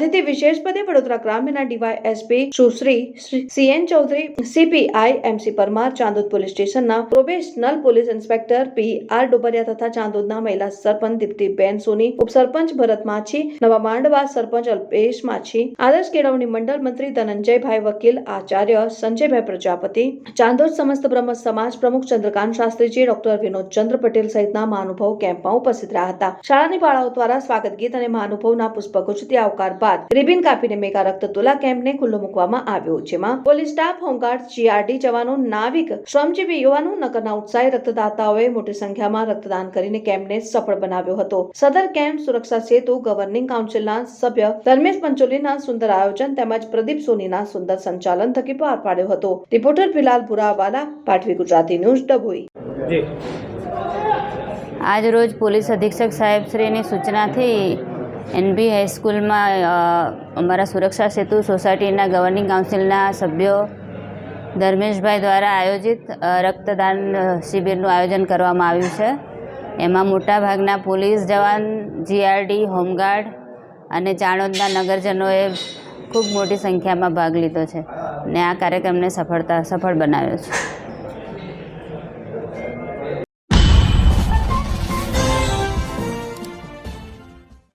અતિથિ વિશેષ પદે Vadodara ગ્રામ્યના DYSP Sushri CN Chaudhary, CPI MC Parmar, Chandod police સ્ટેશનના probational police inspector P R Dobariya તથા ચાંદોદના મહિલા સરપંચ દીપ્તિબેન સોની, ઉપસરપંચ ભરત માછી, નવા માંડવા સરપંચ અલ્પેશ માછી, આદર્શ કેળવણી મંડળ મંત્રી ધનંજયભાઈ વકીલ, આચાર્ય સંજયભાઈ પ્રજાપતિ, ચાંદોદ સમસ્ત બ્રહ્મ સમાજ પ્રમુખ ચંદ્રકાંત શાસ્ત્રીજી, ડોક્ટર વિનોદ ચંદ્ર પટેલ સહિતના મહાનુભાવો કેમ્પમાં ઉપસ્થિત રહ્યા હતા. શાળાની બાળાઓ દ્વારા સ્વાગત ગીત અને મહાનુભાવના પુષ્પગુચ્છથી આવકાર બાદ રિબિન કાપીને મેગા રક્તતુલા કેમ્પને ખુલ્લો મૂકવામાં આવ્યો જેમાં પોલીસ સ્ટાફ હોમગાર્ડ જીઆરડી જવાનો નાવિક શ્રમજીવી યુવાનો નગરના ઉત્સાહી રક્તદાતાઓએ મોટી સંખ્યામાં રક્તદાન કરીને કેમ્પને સફળ બનાવ્યો હતો. સદર કેમ્પ સુરક્ષા સેતુ ગવર્નિંગ કાઉન્સિલના સભ્ય ધર્મેશ પંચોલીના સુંદર આયોજન તેમજ પ્રદીપ સોનીના સુંદર સંચાલન થકી પાર પાડ્યો હતો. રિપોર્ટર બિલાલ ભુરાવાલા પાટવી ગુજરાતી ન્યૂઝ ડભોઈ. આજ રોજ પોલીસ અધિક્ષક સાહેબશ્રીની સૂચનાથી એનબી હાઈસ્કૂલમાં અમારા સુરક્ષા સેતુ સોસાયટીના ગવર્નિંગ કાઉન્સિલના સભ્યો ધર્મેશભાઈ દ્વારા આયોજિત રક્તદાન શિબિરનું આયોજન કરવામાં આવ્યું છે. એમાં મોટાભાગના પોલીસ જવાન, જીઆરડી, હોમગાર્ડ અને ચાણોદના નગરજનોએ ખૂબ મોટી સંખ્યામાં ભાગ લીધો છે. ને આ કાર્યક્રમને સફળતા, સફળ બનાવ્યો છે.